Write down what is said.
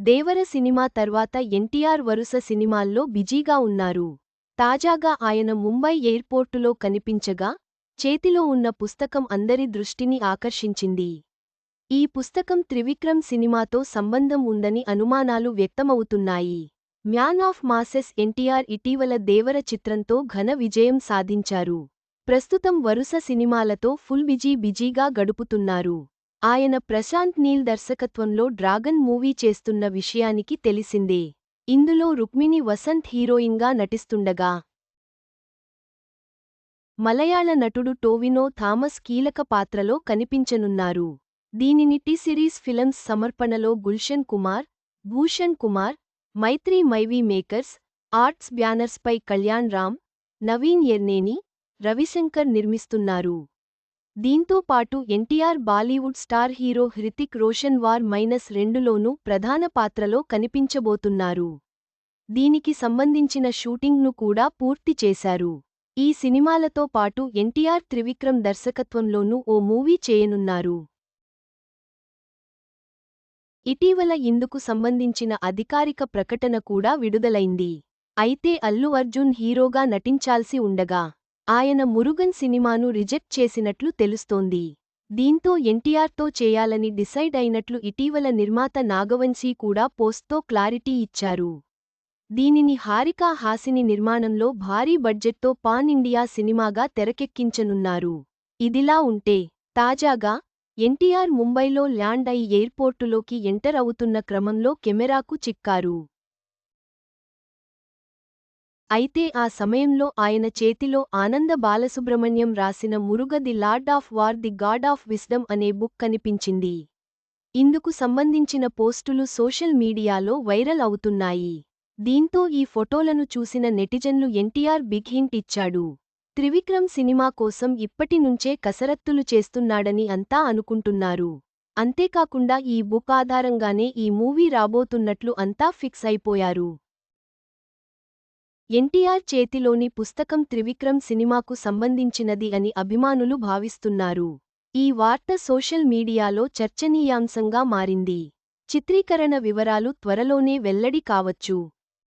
దేవర cinema తర్వాత ఎన్టీఆర్ వరుస సినిమాల్లో బిజీగా ఉన్నారు. తాజాగా ఆయన ముంబై ఎయిర్పోర్టులో కనిపించగా చేతిలో ఉన్న పుస్తకం అందరి దృష్టిని ఆకర్షించింది. ఈ పుస్తకం త్రివిక్రమ్ సినిమాతో సంబంధం ఉందని అనుమానాలు వ్యక్తమవుతున్నాయి. మ్యాన్ ఆఫ్ మాసెస్ ఎన్టీఆర్ ఇటీవల దేవర చిత్రంతో ఘన విజయం సాధించారు. ప్రస్తుతం వరుస సినిమాలతో ఫుల్ బిజీ బిజీగా గడుపుతున్నారు. ఆయన ప్రశాంత్ నీల్ దర్శకత్వంలో డ్రాగన్ మూవీ చేస్తున్న విషయానికి తెలిసిందే. ఇందులో రుక్మిణి వసంత్ హీరోయిన్గా నటిస్తుండగా మలయాళ నటుడు టోవినో థామస్ కీలక పాత్రలో కనిపించనున్నారు. దీనిని టీ సిరీస్ ఫిల్మ్స్ సమర్పణలో Gulshan Kumar Bhushan Kumar Mythri movie makers arts బ్యానర్స్పై Kalyan Ram Naveen Yerneni Ravishankar నిర్మిస్తున్నారు. దీంతో పాటు NTR Bollywood star hero Hrithik Roshan war minus రెండులోనూ ప్రధాన పాత్రలో కనిపించబోతున్నారు. దీనికి సంబంధించిన షూటింగ్ను కూడా పూర్తి చేశారు. ఈ సినిమాలతో పాటు ఎన్టీఆర్ త్రివిక్రమ్ దర్శకత్వంలోనూ ఓ మూవీ చేయనున్నారు. ఇటీవల ఇందుకు సంబంధించిన అధికారిక ప్రకటన కూడా విడుదలైంది. అయితే అల్లు అర్జున్ హీరోగా నటించాల్సి ఉండగా ఆయన మురుగన్ సినిమాను రిజెక్ట్ చేసినట్లు తెలుస్తోంది. దీంతో ఎన్టీఆర్తో చేయాలని డిసైడ్ అయినట్లు ఇటీవల నిర్మాత నాగవంశీ కూడా పోస్ట్తో క్లారిటీ ఇచ్చారు. దీనిని హారికా హాసిని నిర్మాణంలో భారీ బడ్జెట్తో పాన్ ఇండియా సినిమాగా తెరకెక్కించనున్నారు. ఇదిలా ఉంటే తాజాగా ఎన్టీఆర్ ముంబైలో ల్యాండ్ అయి ఎయిర్పోర్టులోకి ఎంటర్ అవుతున్న క్రమంలో కెమెరాకు చిక్కారు. అయితే ఆ సమయంలో ఆయన చేతిలో ఆనంద బాలసుబ్రహ్మణ్యం రాసిన Muruga the lord of war the god of wisdom అనే బుక్ కనిపించింది. ఇందుకు సంబంధించిన పోస్టులు సోషల్ మీడియాలో వైరల్ అవుతున్నాయి. దీంతో ఈ ఫొటోలను చూసిన నెటిజన్లు ఎన్టీఆర్ బిగ్ హింట్ ఇచ్చాడు. త్రివిక్రమ్ సినిమా కోసం ఇప్పటి నుంచే కసరత్తులు చేస్తున్నాడని అంతా అనుకుంటున్నారు. అంతేకాకుండా ఈ బుక్ ఆధారంగానే ఈ మూవీ రాబోతున్నట్లు అంతా ఫిక్స్ అయిపోయారు. ఎన్టీఆర్ చేతిలోని పుస్తకం త్రివిక్రమ్ సినిమాకు సంబంధించినది అని అభిమానులు భావిస్తున్నారు. ఈ వార్త సోషల్ మీడియాలో చర్చనీయాంశంగా మారింది. చిత్రీకరణ వివరాలు త్వరలోనే వెల్లడి కావచ్చు.